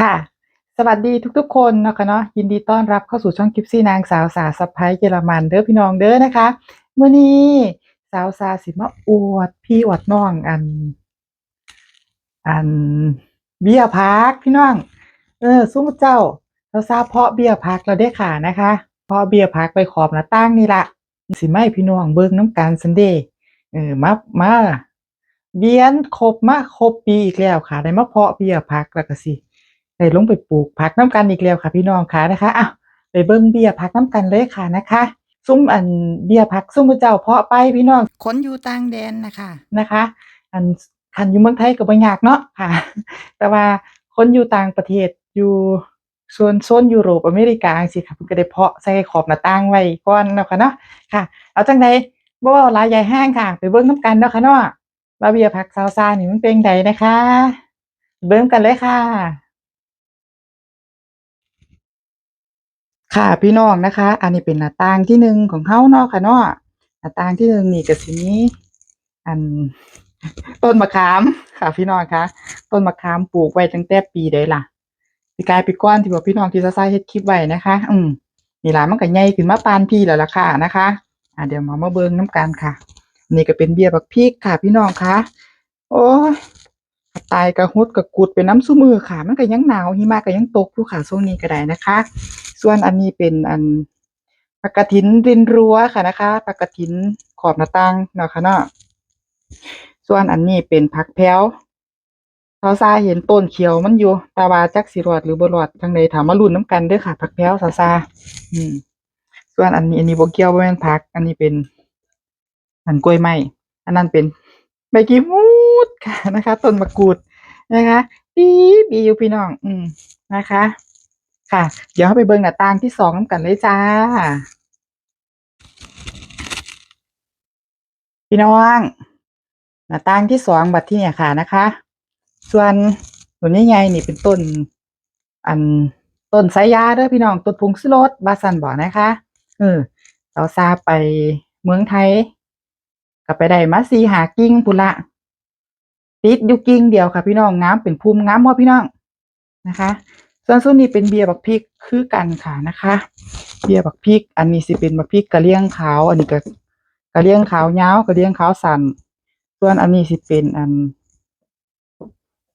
ค่ะ สวัสดีทุกๆ คนนะคะเนาะยินดีต้อนรับเข้าสู่ช่องกิฟซี่นางสาวสาสะพายเยอรมันเด้อพี่น้องเด้อนะคะเมื้อนี้สาวสาสิมาอวดพี่อวดน้องอัน อันเบียพักพี่น้อง เออซุ้มเจ้าเราทราบเพาะเบียพักแล้วได้อค่ะนะคะเพาะเบียพักไปขอบหน้าต่างนี่ละสิไม่พี่น้องเบิ่งน้ำกันซันเดย์เออมามาเวียนครบมาครบปีอีกแล้วค่ะ ได้มาเพาะเบียพักแล้วก็สิ ได้ลงไปปลูกผักน้ำกันอีกแล้วค่ะพี่น้องค่ะนะคะอ้าวไปเบิ่งเบี้ยพักน้ำกันเลยค่ะนะคะ ซุ้มอันเบี้ยพักซุ้มเจ้าเพาะไปพี่น้องคนอยู่ต่างแดนนะคะนะคะ อันคันอยู่เมืองไทยก็บ่ยากเนาะค่ะ แต่ว่าคนอยู่ต่างประเทศอยู่ส่วนโซนยุโรปอเมริกาจังซี่ค่ะเพิ่นก็ได้เพาะใส่ขอบหน้าต่างไว้ก่อนเนาะค่ะเนาะค่ะเอาจังใดบ่เว้าหลายใหญ่ห้างค่ะ ไปเบิ่งนำกันเนาะค่ะเนาะว่าเบี้ยผักซาวซานี่มันเป็นจั่งใดนะคะ เบิ่งกันเลยค่ะ ค่ะพี่น้องนะคะ อันนี้เป็นหน้าต่างที่หนึ่งของเฮาเนาะค่ะเนาะหน้าต่างที่หนึ่งนี่ก็สิมีอันต้นมะขามค่ะ พี่น้องคะต้นมะขามปลูกไว้ตั้งแต่ปีใดล่ะปีกายปีก้อนที่ว่าพี่น้องที่ซะๆเฮ็ดคลิปไว้นะคะ อืมนี่ล่ะมันก็ใหญ่ขึ้นมาปานพี่แล้วล่ะค่ะนะคะอ่าเดี๋ยวมามาเบิ่งน้ำกันค่ะ นี่ก็เป็นเบี้ยบักพริกค่ะ พี่น้องคะโอ้ยตายกระหุดกระกุดเป็นน้ำซุมือค่ะ มันก็ยังหนาวหิมะก็ยังตกอยู่ค่ะช่วงนี้ก็ได้นะคะ ส่วนอันนี้เป็นอันผักกะถินรินรั้วค่ะนะคะผักกะถินขอบหน้าต่างเนาะค่ะเนาะส่วนอันนี้เป็นผักแพ้วซาซาเห็นต้นเขียวมันอยู่ต่ว่าจักสิรอดหรือบรอดจังใดถามมาลุ้นน้ำกันเด้อค่ะ ผักแพ้วซาซาอืม ส่วนอันนี้อันนี้บ่เกียวบ่แมนผัก อันนี้เป็น อันกล้วยไม้อันนั้นเป็นใบกีมูดค่ะนะคะต้นมะกรูดนะคะปีบีอยู่พี่น้อง อืมนะคะ ค่ะ เดี๋ยวเราไปเบิ่งหน้าต่างที่สองกันเลยจ้า พี่น้อง หน้าต่างที่สองบัดที่เนี่ยค่ะนะคะ ส่วนตัวนี้ไงนี่เป็นต้น อันต้นสายยาเด้อพี่น้องต้นพุงสิรสบาสันบอกนะคะเออเราซาไปเมืองไทยก็ไปได้มาสีหากิ่งพุละติดอยู่กิ่งเดียวค่ะพี่น้องงามเป็นภูมิงามบ่พี่น้องนะคะ ส่วนส่วนนี้เป็นเบียร์บักพริกคือกันค่ะนะคะ เบียร์บักพริก อันนี้สิเป็นบักพริกกระเลี่ยงขาวอันนี้ก็กระเลี่ยงขาวยาวกระเลี่ยงขาวสันส่วนอันนี้สิเป็นอัน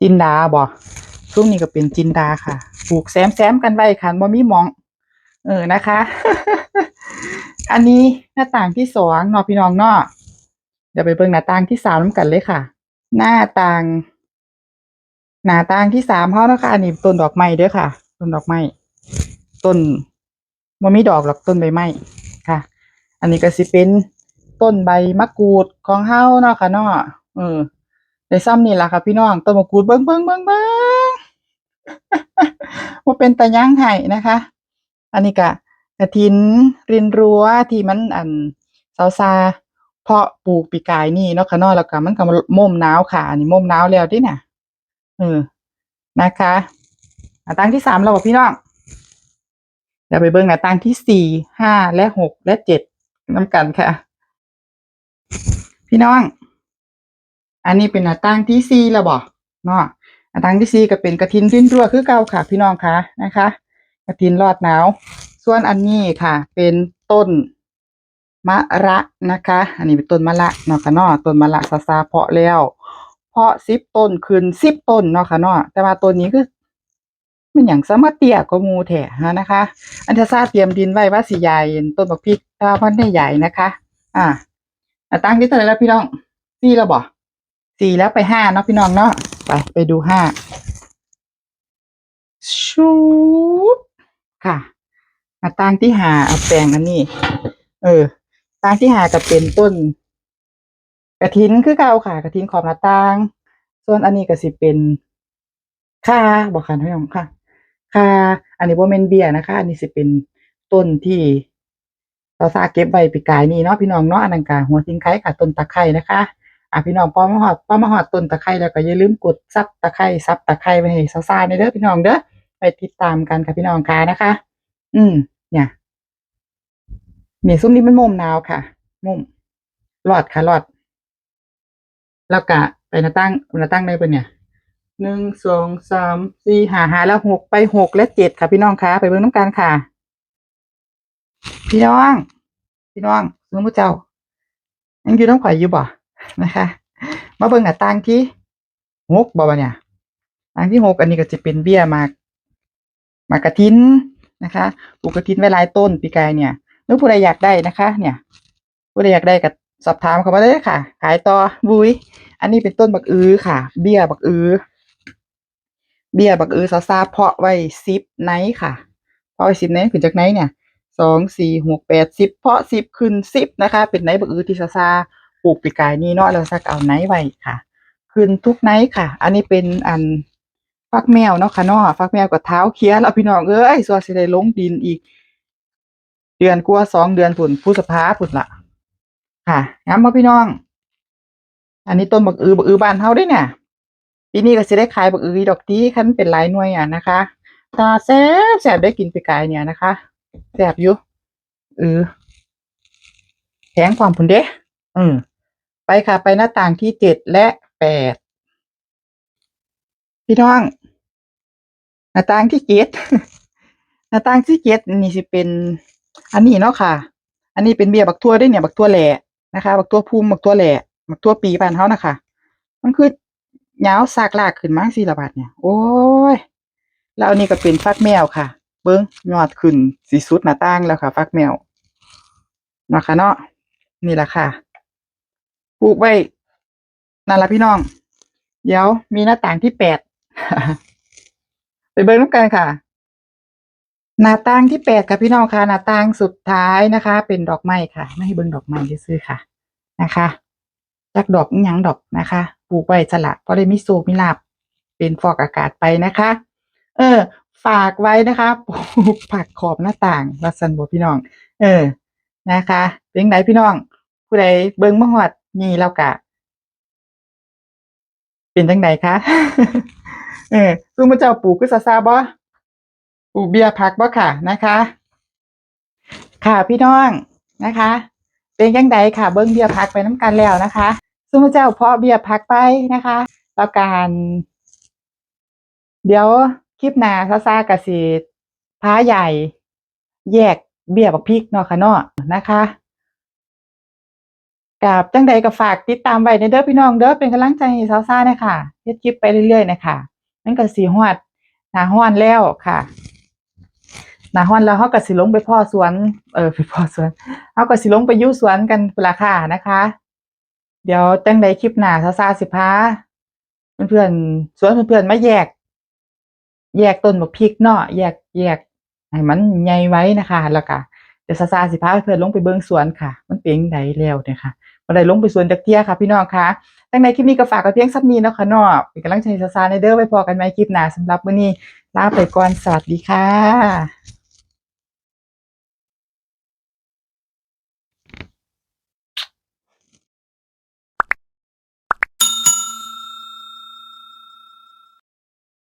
จินดาบ่ช่วงนี้ก็เป็นจินดาค่ะปลูกแซมๆกันไว้ค่ะบ่มีมอง เออนะคะ อันนี้หน้าต่างที่สองนาะพี่น้องเนาะเดี๋ยวไปเบิ่งหน้าต่างที่สามนำกันเลยค่ะ หน้าต่าง หน้าต่างที่สามเฮาเนาะค่ะอันนี้ต้นดอกไม้ด้อค่ะ ต้นดอกไม้ต้นบ่มีดอกหรอกต้นใบไม้ค่ะ อันนี้ก็สิเป็นต้นใบมะกรูดของเฮาเนาะค่ะเนาะเออได้ซ้ำนี่ล่ะค่ะพี่น้องต้นมะกรูดเบิ่งเบิ่งเบิ่งเบิ่งว่าเป็นตะย่างไห้นะคะ อันนี้ก็กระถินรินรัวที่มันอันซาวซาเพาะปลูกปีกายนี่เนาะค่ะเนาะแล้วก็มันก็ม่มหนาวค่ะ อันนี้ม่มหนาวแล้วดิน่ะ เออนะคะหน้าต่างที่สามแล้วบ่พี่น้องเดี๋ยวไปเบิ่งหน้าต่างที่สี่ห้าและหกและเจ็ดน้ำกันค่ะ พี่น้อง อันนี้เป็นหน้าต่างที่สี่แล้วบ่เนาะหน้าต่างที่สี่ก็เป็นกระถินรินรั้วคือเก่าค่ะ พี่น้องคะนะคะ กระถินรอดหนาว ส่วนอันนี้ค่ะ เป็นต้นมะระนะคะ อันนี้เป็นต้นมะระเนาะค่ะเนาะต้นมะระซาซาเพาะแล้วาะสิบต้นขึ้นสิบต้นเนาะค่ะเนาะแต่ว่าต้นนี้คือมันอย่างสมาเตียก็มูแถะนะคะ อันทซาเตรียมดินไว้ว่าสิใหญ่ต้นบักพริกถ้ามันได้ใหญ่นะคะ อ่าหน้าต่างที่เท่าไรแล้วพี่น้องสี่แล้วบ่สี่แล้วไปห้าเนาะพี่น้องเนาะไปไปดูห้าชูดค่ะหน้าต่างที่หาเอาแปลงอันนี้ เออต่างที่หาก็เป็นต้นกระถินคือเก่าค่ะ กระถินขอบหน้าต่าง ส่วนอันนี้ก็สิเป็นค่าบอกค่ะพี่น้องค่ะ ค่า อันนี้บ่แมนเบียนะคะ อันนี้สิเป็นต้นที่เราซาเก็บไว้ปีกายนี่เนาะพี่น้องเนาะอันนั้นก็หัวสิงไคร้ค่ะต้นตะไคร้นะคะอะพี่น้องพอมาหอดพอมาหอดต้นตะไคร้แล้วก็อย่าลืมกดซับตะไคร้ซับตะไคร้ไว้ให้ซ่าๆในเด้อพี่น้องเด้อไปติดตามกันค่ะพี่น้องค่ะนะคะ อืม เนี่ยนี่ซุ้มนี้มันมุมหนาวค่ะ มุมรอดค่ะรอด แล้วก็ ไปหน้าตั้งหน้าตั้งได้ปะเนี่ยหนึ่งสองสามสี่หาหาแล้วหกไปหกและเจ็ดค่ะพี่น้องคะไปเบิ่งน้ำกันค่ะ พี่น้อง พี่น้องสมมุติเจ้ายังอยู่น้ำข่อยอยู่บ่นะคะ มาเบิ่งหน้าต่างที่หกบ่วะเนี่ยต่างที่หกอันนี้ก็จะเป็นเบี้ยมากมากระทินนะคะปลูกกระทินไว้หลายต้นปีกายเนี่ยหรือผู้ใดอยากได้นะคะ เนี่ยผู้ใดอยากได้ก็ สอบถามเขามาได้ค่ะ ขายต่อบุยอันนี้เป็นต้นบักอือค่ะ เบี้ยบักอือ เบี้ยบักอือซาซาเพาะไว้ซิปไนท์ค่ะ เพาะไว้ซิปไนท์ขึ้นจากไนท์เนี่ยสองสี่หกแปดสิบเพาะสิบขึ้นสิบนะคะ เป็นไนท์บักอือที่ซาซาปลูกปีกายนี่เนาะแล้วซักเอาไนท์ไว้ค่ะ ขึ้นทุกไนท์ค่ะ อันนี้เป็นอันฟักแมวเนาะค่ะเนาะฟักแมวกับเท้าเคี้ยแล้วพี่น้องเอ้ยสัวสิได้ลงดินอีก เดือนกว่าสองเดือนผุนผู้สภาผุนละ ค่ะงั้นมาพี่น้อง อันนี้ต้นบักอือบักอือบ้านเฮาได้เนี่ยปีนี้ก็สิได้ขายบักอือดอกตีคันเป็นหลายหน่วยอะนะคะตาแซ่บแซ่บได้กินไปกายเนี่ยนะคะแซ่บอยู่เออแพงความผุนเด้อืมไปค่ะ ไปหน้าต่างที่เจ็ดและแปดพี่น้องหน้าต่างที่เจ็ดหน้าต่างที่เจ็ดนี่สิเป็น อันนี้เนาะค่ะ อันนี้เป็นเบียบักทั่วด้วยเนี่ย บักทั่วแหล่ นะคะบักทั่วพุ่มบักทั่วแหล่บักทั่วปีบานเฮานะคะมันคือเหงาวซากลากขึ้นมาสิละบาดเนี่ยโอ้ยแล้วอันนี้ก็เป็นฟักแมวค่ะ เบิ้งยอดขึ้นสีสุดหน้าต่างแล้วค่ะ ฟักแมวนะคะเนาะนี่แหละค่ะปลูกไว้นั่นละพี่น้อง เดี๋ยวมีหน้าต่างที่แปดไปเบิ้งน้ำกันค่ะ หน้าต่างที่แปดค่ะพี่น้องค่ะหน้าต่างสุดท้ายนะคะ เป็นดอกไม้ค่ะ ไม่ให้เบิ่งดอกไม้ซื้อค่ะนะคะจากดอกยังดอกนะคะปลูกไว้สละเพราะได้มีโซมีลาบเป็นฟอกอากาศไปนะคะ เออ ฝากไว้นะคะปลูกผักขอบหน้าต่างวัสันบพี่น้อง เออนะคะเป็นไหนพี่น้อง ผู้ใดเบิ่งมาฮอดนี่แล้วกะ เป็นจังไดคะเออซุมเจ้าปลูกคือซาซาบ่ ปลูกเบียร์พักบ่ค่ะนะคะ ค่ะพี่น้องนะคะ เป็นยังไงค่ะ เบิ้งเบียร์พักไปน้ำกันแล้วนะคะซึ่งพระเจ้าเพาะเบียร์พักไปนะคะแล้วการ เดี๋ยวคลิปหน้าซาซากสิพาใหญ่ แยกเบียร์บักพริกเนาะค่ะเนาะนะคะกับจังใดก็ฝากติดตามไว้ในเด้อพี่น้องเด้อเป็นกำลังใจให้ซาซาเนี่ยค่ะเฮ็ดคลิปไปเรื่อยๆนะคะนั่นก็สีฮอดหน้าฮ้อนแล้วค่ะ หน้าฮอนแล้วเฮาก็สิลงไปพ่อสวน เออไปพ่อสวนเฮาก็สิลงไปยู่สวนกันพุ่นล่ะค่ะนะคะ เดี๋ยวจังใดคลิปหน้าซาซาสิพาเพื่อนๆสวนเพื่อนๆมาแยก แยกต้นบักพริกเนาะแยกแยกให้มันใหญ่ไว้นะคะแล้วก็เดี๋ยวซาซาสิพาเพื่อนลงไปเบิ่งสวนค่ะ มันเป็นจั่งใดแล้วเนี่ยค่ะบ่ได้ลงไปสวนจักเที่ยค่ะ พี่น้องค่ะจังใดคลิปนี้ก็ฝากไว้เพียงส่ำนี้เนาะค่ะเนาะเป็นกำลังใจซาซาในเด้อไว้พอกันใหมคลิปหน้าสำหรับมื้อนี้ลาไปก่อนสวัสดีค่ะ